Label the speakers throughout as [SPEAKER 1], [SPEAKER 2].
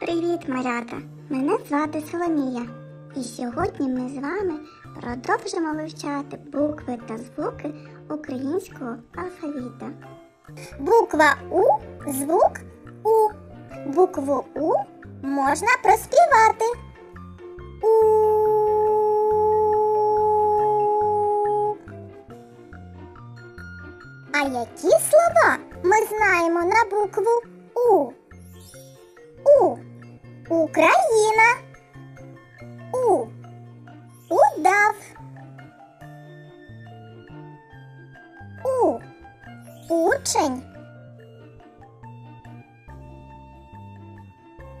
[SPEAKER 1] Привіт, малята! Мене звати Соломія. І сьогодні ми з вами продовжимо вивчати букви та звуки українського алфавіта. Буква У звук У. Букву У можна проспівати. У. А які слова ми знаємо на букву У? Україна. У. Удав. У. Учень.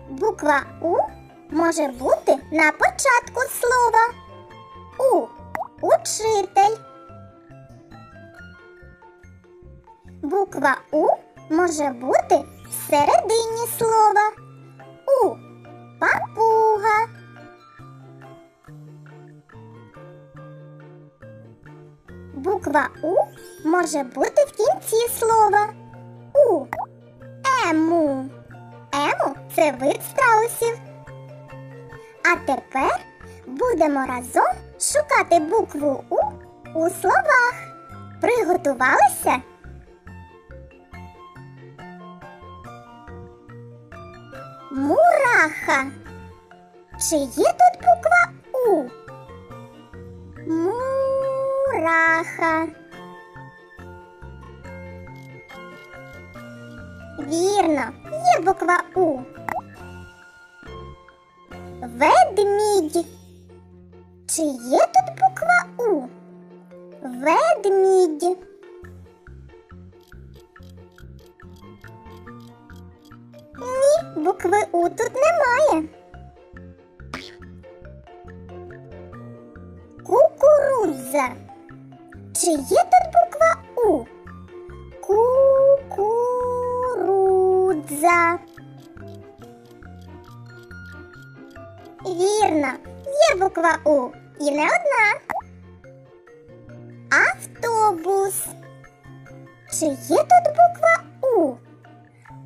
[SPEAKER 1] Буква У може бути на початку слова. У. Учитель. Буква У може бути всередині слова. Буква У може бути в кінці слова. У. Ему. Ему це вид страусів. А тепер будемо разом шукати букву У у словах. Приготувалися? Мураха. Чи є тут Мураха. Вірно, є буква У. Ведмідь. Чи є тут буква У? Ведмідь. Ні, букви У тут немає. Кукурудза. Чи є тут буква У? Кукурудза. Вірно, є буква У і не одна. Автобус. Чи є тут буква У?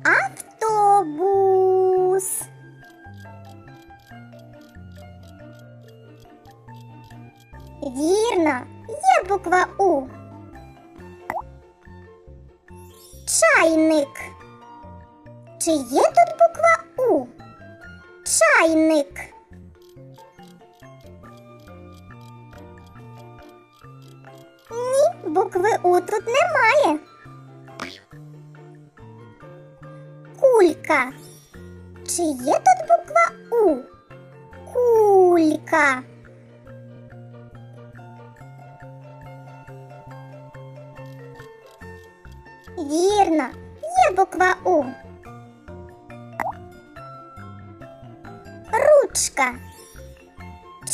[SPEAKER 1] Автобус. Вірно, є буква У. Чайник. Чи є тут буква У? Чайник. Ні, букви У тут немає. Кулька. Чи є тут буква Вірно, є буква У. Ручка.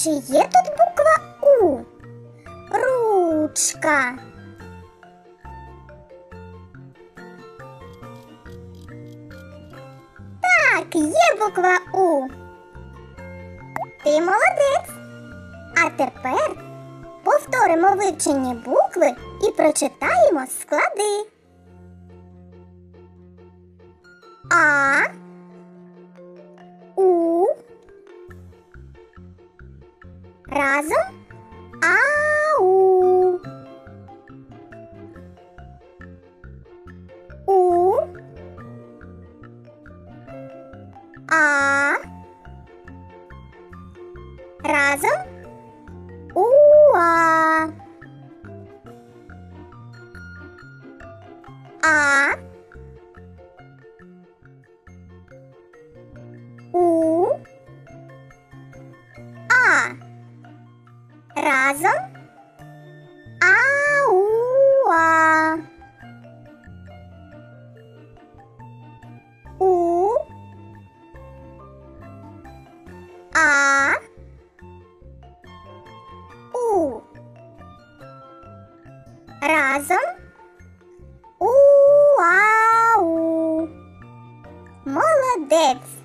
[SPEAKER 1] Чи є тут буква У? Ручка. Так, є буква У. Ти молодець. А тепер повторимо вивчені букви і прочитаємо склади. А У разом Ау У А разом У. А. Разом. Ауа. У. А. У. Разом. Уау. Молодець!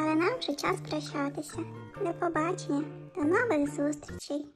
[SPEAKER 1] Але нам вже час прощатися. До побачення, до нових зустрічей!